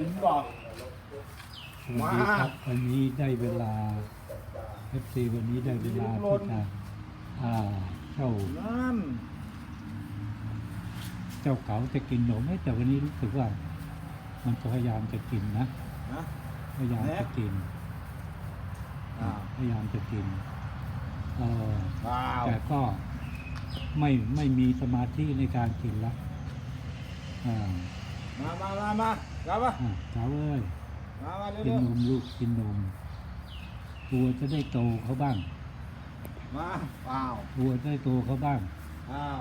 กินบอกสวัสดีครับวันนี้ได้เวลาเอฟซีวันนี้ได้เวลาที่จะอ่าเจ้านั่นเจ้าเก๋าจะกินนมเอ้ยแต่วันนี้รู้สึกว่า มันจะพยายามจะกินนะนะพยายามจะกินอ้าวพยายามจะกินเออว้าวแต่ก็ไม่ไม่มีสมาธิในการกินละอ่ามามามามาค รับมาอ่าเก๋าเอ้ยมามาเร็กินวนมลูกกินนม ตัวจะได้โตเขาบ้าง ๆมาว้าวตัวจะได้โตเขาบ้าง อ้าว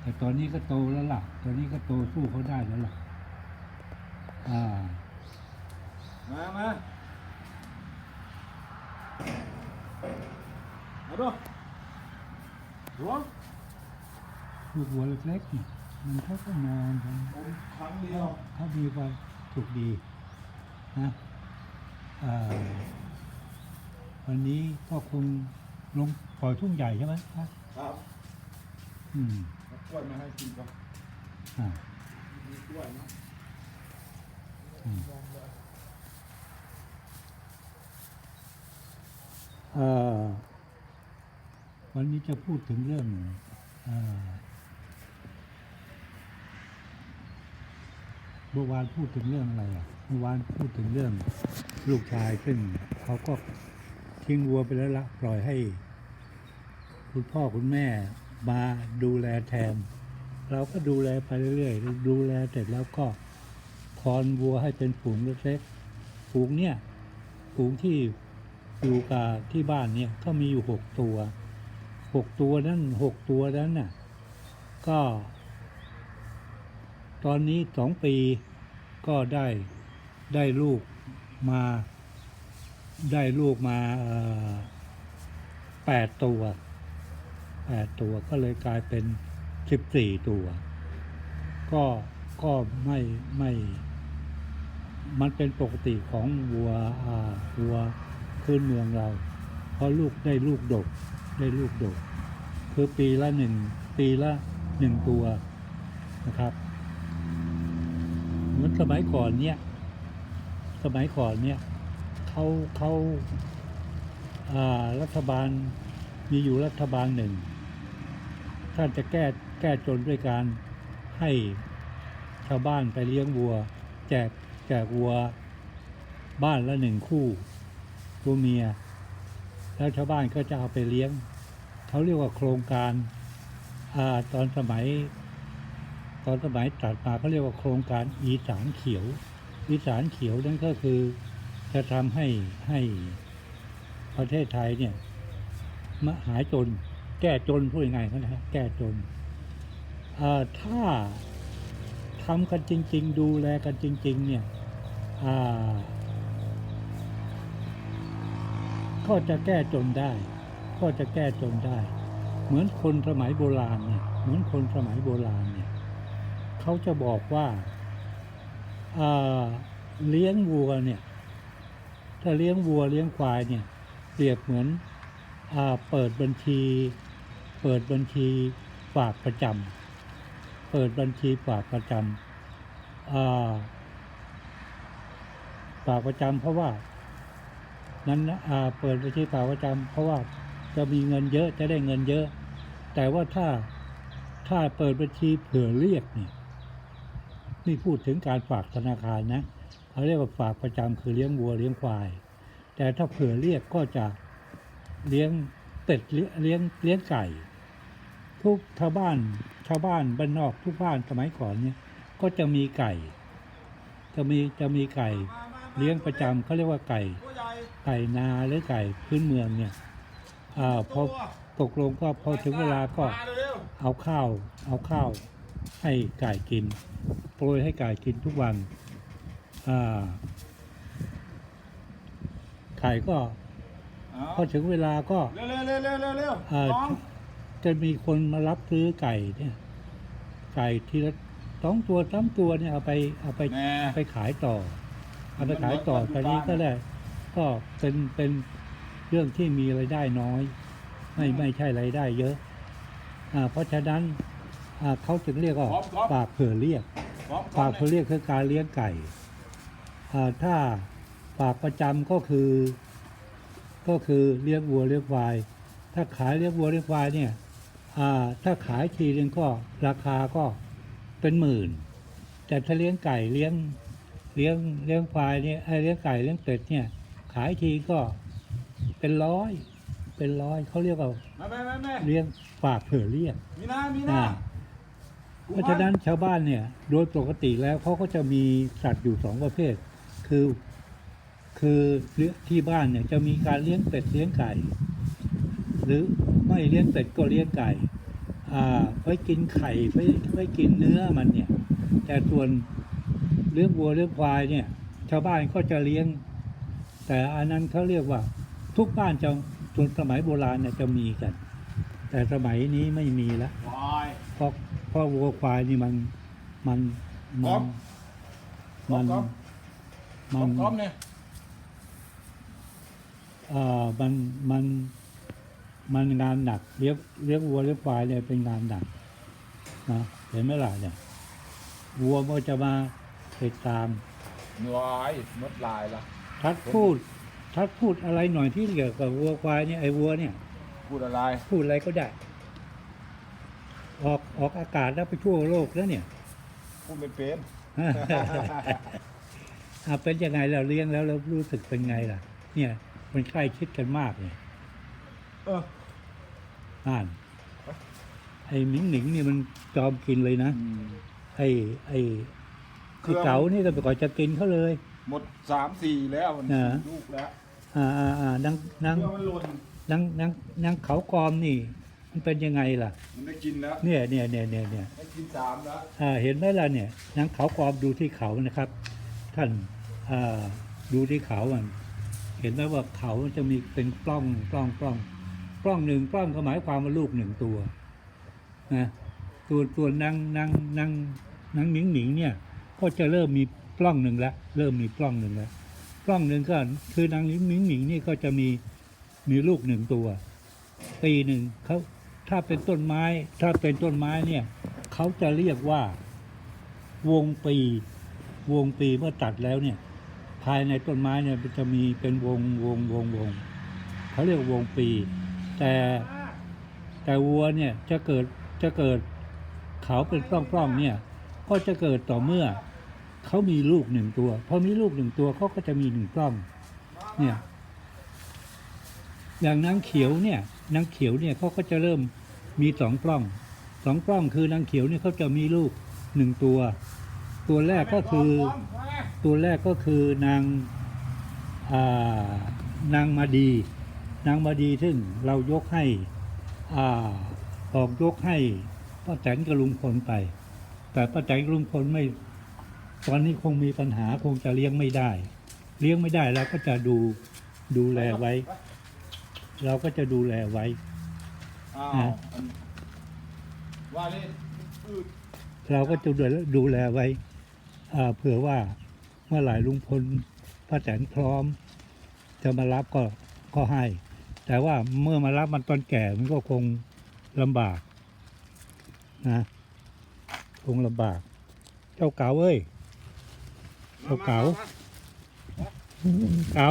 แต่ตอนนี้ก็โตแล้วล่ะ ตอนนี้ก็โตสู้เขาได้แล้วล่ะ อ่า มามามาดูหลวงลูกหัวเล็กๆนี่มันเขาก็นอนกันผมครั้งเดียว เขามีความ สุขดีนะอ่าวันนี้ก็คงลงปล่อยทุ่งใหญ่ใช่ไหมครับครับอืมเอากล้วยมาให้กินก่อนอ่ามีกล้วยนะอืมเอ่อวันนี้จะพูดถึงเรื่องเอ่อ เมื่อวานพูดถึงเรื่องอะไรอะเมื่อวานพูดถึงเรื่องลูกชายซึ่งเขาก็ทิ้งวัวไปแล้วละปล่อยให้ คุณพ่อคุณแม่มาดูแลแทน เราก็ดูแลไปเรื่อยๆดูแลเสร็จแล้วก็คอนวัวให้เป็นฝูงเล็กๆฝูงเนี่ยฝูงที่อยู่กับที่บ้านเนี่ยก็มีอยู่หกตัวหกตัวนั้นหกตัวนั้นน่ะก็ ตอนนี้สองปีก็ได้ได้ลูกมาได้ลูกมาแปดตัวแปดตัวก็เลยกลายเป็นสิบสี่ตัว ก็ก็ไม่ไม่ มันเป็นปกติของวัววัวพื้นเมืองเรา เพราะลูกได้ลูกดกได้ลูกดก คือปีละหนึ่งปีละหนึ่งตัวนะครับ เหมือนสมัยก่อนเนี่ย สมัยก่อนเนี่ยเขาเขาารัฐบาลมีอยู่รัฐบาลหนึ่ง ท่านจะแก้แก้จนด้วยการให้ชาวบ้านไปเลี้ยงวัว แจกแจกวัวบ้านละหนึ่งคู่ ตัวเมีย แล้วชาวบ้านก็จะเอาไปเลี้ยง เขาเรียกว่าโครงการอาตอนสมัย ตอนสมัยตัดมาเขาเรียกว่าโครงการอีสานเขียว อีสานเขียวนั่นก็คือจะทำให้ให้ประเทศไทยเนี่ยมาหายจน แก้จนพูดยังไงเขานะฮะแก้จนถ้าทำกันจริง ๆ ดูแลกันจริง ๆ เนี่ยก็จะแก้จนได้ ก็จะแก้จนได้ เหมือนคนสมัยโบราณเนี่ยเหมือนคนสมัยโบราณ เขาจะบอกว่าอ่าเลี้ยงวัวเนี่ย ถ้าเลี้ยงวัวเลี้ยงควายเนี่ยเปรียบเหมือนอเปิดบัญชี เปิดบัญชีฝากประจำเปิดบัญชีฝากประจำฝากประจำเพราะว่านั้นเปิดบัญชีฝากประจำเพราะว่าจะมีเงินเยอะจะได้เงินเยอะ แต่ว่าถ้าถ้าเปิดบัญชีเผื่อเรียกเนี่ย นี่พูดถึงการฝากธนาคารนะเขาเรียกว่าฝากประจำคือเลี้ยงวัวเลี้ยงควาย แต่ถ้าเผื่อเรียกก็จะเลี้ยงเป็ดเลี้ยงเลี้ยงไก่ ทุกชาวบ้านชาวบ้านบ้านนอกทุกบ้านสมัยก่อนเนี่ยก็จะมีไก่ จะมีจะมีไก่ เลี้ยงประจำเขาเรียกว่าไก่ ไก่นาหรือไก่พื้นเมืองเนี่ยอ่าพอตกลงก็พอถึงเวลาก็เอาข้าวเอาข้าว ให้ไก่กิน โปรยให้ไก่กินทุกวันอ่าไก่ก็ๆเอาพอถึงเวลาก็เร็วเร็วเร็วเร็วเร็วเร็วอ่าน้องจะมีคนมารับซื้อไก่เนี่ย ไก่ทีละสองตัวสามตัวเนี่ยเอาไปเอาไปแม่เอาไปขายต่อ เอาไปขายต่อตอนนี้ก็ได้ก็เป็นเป็นเรื่องที่มีรายได้น้อย ไม่ไม่ใช่รายได้เยอะ อ่า เพราะฉะนั้น อ่าเขาจึงเรียกว่าฝากเผื่อเรียกพร้อมฝากเผื่อเรียกคือการเลี้ยงไก่อ่าถ้าฝากประจำก็คือ ก็คือเลี้ยงวัวเลี้ยงควาย ถ้าขายเลี้ยงวัวเลี้ยงควายเนี่ยอ่าถ้าขายทีนึงก็ราคาก็เป็นหมื่น แต่ถ้าเลี้ยงไก่เลี้ยงเลี้ยงเลี้ยงควายเนี่ยไอ้เลี้ยงไก่เลี้ยงเป็ดเนี่ย ขายทีก็เป็นร้อย เป็นร้อยเขาเรียกว่ามาแม่แม่แม่เลี้ยงฝากเผื่อเรียกมีหน้ามีหอ่าน้า เพราะฉะนั้นชาวบ้านเนี่ย โดยปกติแล้วเขาก็จะมีสัตว์อยู่สองประเภท คือคือเลี้ยงที่บ้านเนี่ยจะมีการเลี้ยงเป็ดเลี้ยงไก่ หรือไม่เลี้ยงเป็ดก็เลี้ยงไก่อ่าไว้กินไข่ไว้ไว้กินเนื้อมันเนี่ย แต่ส่วนเลี้ยงวัวเลี้ยงควายเนี่ย ชาวบ้านก็จะเลี้ยง แต่อันนั้นเขาเรียกว่า ทุกบ้านจะส่วนสมัยโบราณเนี่ยจะมีกัน แต่สมัยนี้ไม่มีแล้ววายเพราะเพ ราะวัวควายนี่มันมันมัก๊อฟมันก๊อฟ มันก๊อฟเนี่ยเอ่อมันมันมันงานหนักเลี้ยงเลี้ยงวัวเลี้ยงควายเนี่ยเป็นงานหนักนะเห็นไหมล่ะเนี่ยวัวมันจะมาติดตามวายมดลายละทัดพูด ทัดพูดอะไรหน่อยที่เกี่ยวกับวัวควายเนี่ยไอ้วัวเนี่ย พูดอะไร พูดอะไรก็ได้ ออกออกอากาศแล้วไปทั่วโลกแล้วเนี่ย พูดไม่เป็นอะเป็นยังไงเราเลี้ยงแล้วเรารู้สึกเป็นไงล่ะ เนี่ย มันใกล้ชิดกันมากเนี่ยเอออ่านไอ้หมิงหนิงนี่มันจอมกินเลยนะไอ้ไอ้ไอ้เก๋านี่ก็ไปก่อนจะกินเขาเลย หมดสามสี่แล้วมันอ่าลูกแล้ว อ่าอ่าอ่านางนางเพื่อมันหล่นนางนางนางเขากอมนี่ มันเป็นยังไงล่ะ มันได้กินแล้วเนี่ยเนี่ยเนี่ยเนี่ยเนี่ยได้กินสามแล้วอ่าเห็นไหมล่ะเนี่ยนางเขากอมดูที่เขานะครับ ท่านอ่าดูที่เขามันเห็นไหมว่าเขามันจะมีเป็นปล้องปล้องปล้องปล้องหนึ่งปล้องก็หมายความว่าลูกหนึ่งตัวนะตัวตัวนางนางนางนางหนิงหนิงเนี่ย ก็จะเริ่มมีปล้องหนึ่งแล้วเริ่มมีปล้องหนึ่งแล้วปล้องหนึ่งก็คือนางหนิงหนิงหนิงนี่ก็จะมีมีลูกหนึ่งตัว ปีหนึ่งเขา ถ้าเป็นต้นไม้ ถ้าเป็นต้นไม้เนี่ยเขาจะเรียกว่า วงปี วงปีเมื่อตัดแล้วเนี่ย ภายในต้นไม้เนี่ยจะมีเป็นวงวงวงวงเขาเรียกวงปี แต่แต่วัวเนี่ยจะเกิดจะเกิดเขาเป็นปล้องๆเนี่ย ก็จะเกิดต่อเมื่อเขามีลูกหนึ่งตัวพอมีลูกหนึ่งตัวเขาก็จะมีหนึ่งปล้อง เนี่ยอย่างนางเขียวเนี่ย นางเขียวเนี่ยเขาก็จะเริ่มมีสองปล้องสองปล้องคือนางเขียวเนี่ยเขาจะมีลูกหนึ่งตัว ตัวแรกก็คือตัวแรกก็คือนางอ่านางมาดี นางมาดีซึ่งเรายกให้อ่าออกยกให้ป้าแตนกับลุงพลไป แต่ป้าแตนกับลุงพลไม่ ตอนนี้คงมีปัญหาคงจะเลี้ยงไม่ได้ เลี้ยงไม่ได้เราก็จะดูดูแลไว้ เราก็จะดูแลไว้ อ้าวอะ อันว่าเลยอืดเราก็จะดูแลดูแลไว้อ่าเผื่อว่าเมื่อไหร่ลุงพลป้าแตนพร้อม จะมารับก็ก็ให้ แต่ว่าเมื่อมารับมันตอนแก่มันก็คงลำบากนะคงลำบาก เจ้าเก๋าเอ้ยเอาเก๋า เก๋า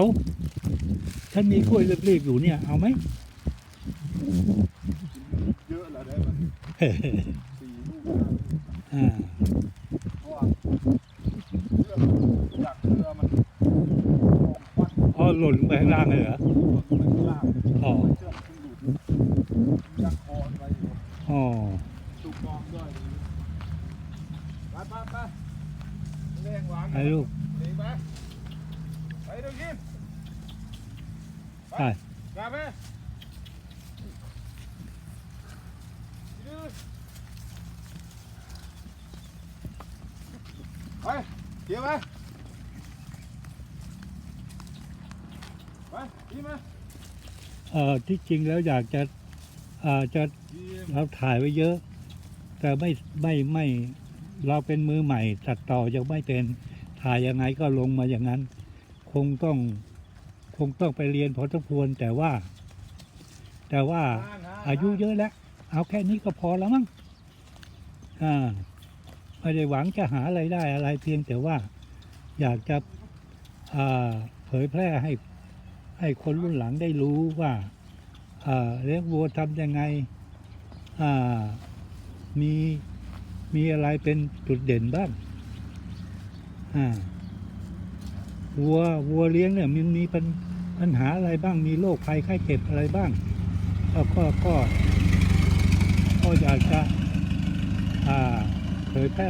ท่านมีกล้วยรีบๆอยู่เนี่ย เอาไหมเยอะแล้วได้ไหมสี่ลูกห้าลูกอ่าเพราะว่าเรือจากเรือมันควันอ๋อหล่นลงไปข้างล่างเลยเหรอมันไปข้างล่างอ๋อเชือกขึ้นหลุดยักคอไปอยู่อ๋อตุกกองด้วยไปไปไปเร่งวางไอ้ลูกหนีไป ไปดูยิ้มไปกลับไปยืดไปเกี่ยวไปไปยิ้มมาเอ่อที่จริงแล้วอยากจะอ่าจะยิ้มเราถ่ายไว้เยอะ แต่ไม่ไม่ไม่เราเป็นมือใหม่ตัดต่อยังไม่เป็นถ่ายยังไงก็ลงมาอย่างนั้น คงต้องคงต้องไปเรียนพอสมควรแต่ว่า แต่ว่าอายุเยอะแล้ว เอาแค่นี้ก็พอแล้วมั้งอ่าไม่ได้หวังจะหาอะไรายได้อะไรเพียงแต่ว่า อยากจะอ่าเผยแพร่ให้ให้คนรุ่นหลังได้รู้ว่าอ่าเลี้ยงวัวทำยังไงอ่ามีมีอะไรเป็นจุดเด่นบ้างอ่า วัววัวเลี้ยงเนี่ยมันมีปัญปัญหาอะไรบ้างมีโรคภัยไข้เจ็บอะไรบ้างก็ก็ก็ก็อยากจะอ่าเผยแพร่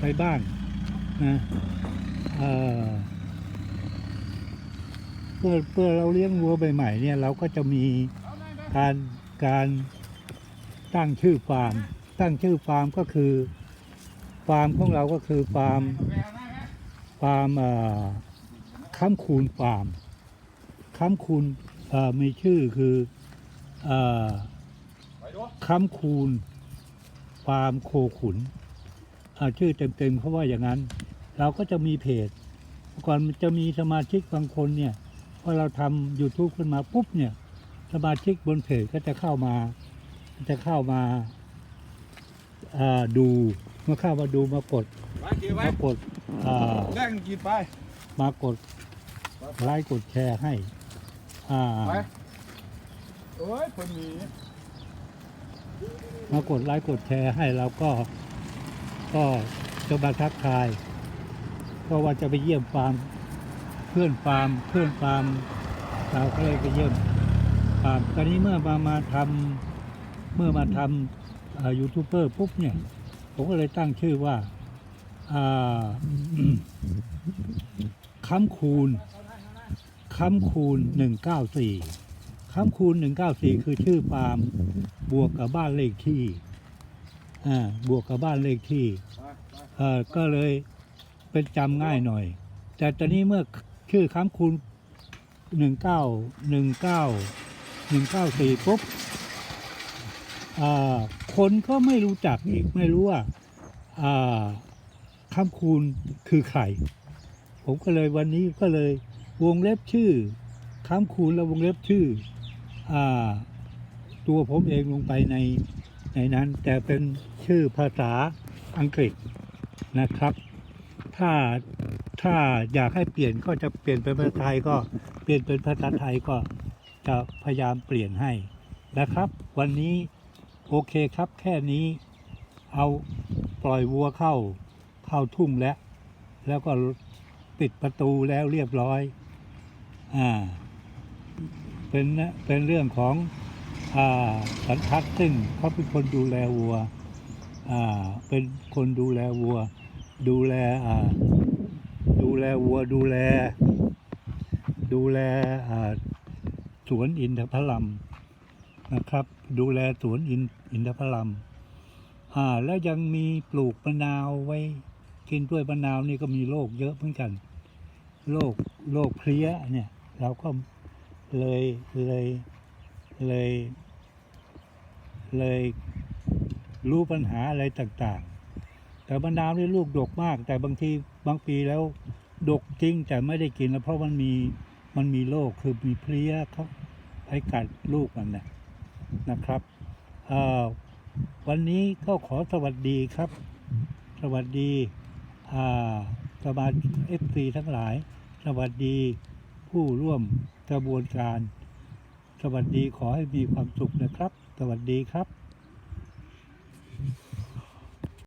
ไปบ้างนะเออเพื่อเพื่อเราเลี้ยงวัวใหม่ๆเนี่ยเราก็จะมีการการตั้งชื่อฟาร์ม ตั้งชื่อฟาร์มก็คือฟาร์มของเราก็คือฟาร์ม ฟาร์มเอ่อค้ำคูณฟาร์มค้ำคูณมีชื่อคือเอ่อไปดูค้ำคูณฟาร์มโคขุนชื่อเต็มๆเขาว่าอย่างนั้น เราก็จะมีเพจก่อนมันจะมีสมาชิกบางคนเนี่ยพอเราทำ YouTube ขึ้นมาปุ๊บเนี่ยสมาชิกบนเพจก็จะเข้ามา จะเข้ามาาดู เมื่อเข้ามาดูมากดมากด อ่าแดงกี่ไป มากดไลค์กดแชร์ให้ อ่า ไปเอ้ยคนมีมากดไลค์กดแชร์ให้เราก็ ก็จะมาทักทายก็ว่าจะไปเยี่ยมฟาร์มเพื่อนฟาร์มเพื่อนฟาร์มเราก็เลยไปเยี่ยมฟาร์มตอนนี้เมื่อมามาทำเมื่อมาทำยูทูบเบอร์ปุ๊บเนี่ย ผมก็เลยตั้งชื่อว่าอ่า ค้ำคูณค้ำคูณหนึ่งเก้าสี่ค้ำคูณหนึ่งเก้าสี่คือชื่อฟาร์มบวกกับบ้านเลขที่อ่าบวกกับบ้านเลขที่เออก็เลยเป็นจำง่ายหน่อย แต่ตอนนี้เมื่อชื่อค้ำคูณหนึ่งเก้าหนึ่งเก้าหนึ่งเก้าสี่ปุ๊บอ่าคนก็ไม่รู้จักอีกไม่รู้ว่า อ่ามคูณคือใคร ผมก็เลยวันนี้ก็เลยวงเล็บชื่อค้ำคูณแล้ววงเล็บชื่ออ่าตัวผมเองลงไปในในนั้น แต่เป็นชื่อภาษาอังกฤษนะครับ ถ้าถ้าอยากให้เปลี่ยนก็จะเปลี่ยนเป็นภาษาไทยก็เปลี่ยนเป็นภาษาไทยก็จะพยายามเปลี่ยนให้นะครับ วันนี้โอเคครับแค่นี้เอาปล่อยวัวเข้า เข้าทุ่งแล้ว แล้วก็ปิดประตูแล้วเรียบร้อย อ่า เป็นนะเป็นเรื่องของอ่าสันทัดซึ่งเขาเป็นคนดูแลวัว อ่า เป็นคนดูแลวัว ดูแลอ่าดูแลวัวดูแล ดูแลอ่าสวนอินทผลัมนะครับ ดูแลสวนอินอินทผลัมอ่าแล้วยังมีปลูกมะนาวไว้ กินด้วยมะนาวนี่ก็มีโรคเยอะเหมือนกันโรคโรคเพลี้ยเนี่ย เราก็เลยเลยเลย เลยรู้ปัญหาอะไรต่างๆ แต่มะนาวนี่ลูกดกมาก แต่บางทีบางปีแล้วดกจริงแต่ไม่ได้กินแล้วเพราะมันมีมันมีโรคคือมีเพลี้ยเขาไปกัดลูกมันนะนะครับวันนี้ก็ขอสวัสดีครับ สวัสดี สมาเอฟซีทั้งหลาย สวัสดีผู้ร่วมกระบวนการ สวัสดีขอให้มีความสุขนะครับ สวัสดีครับ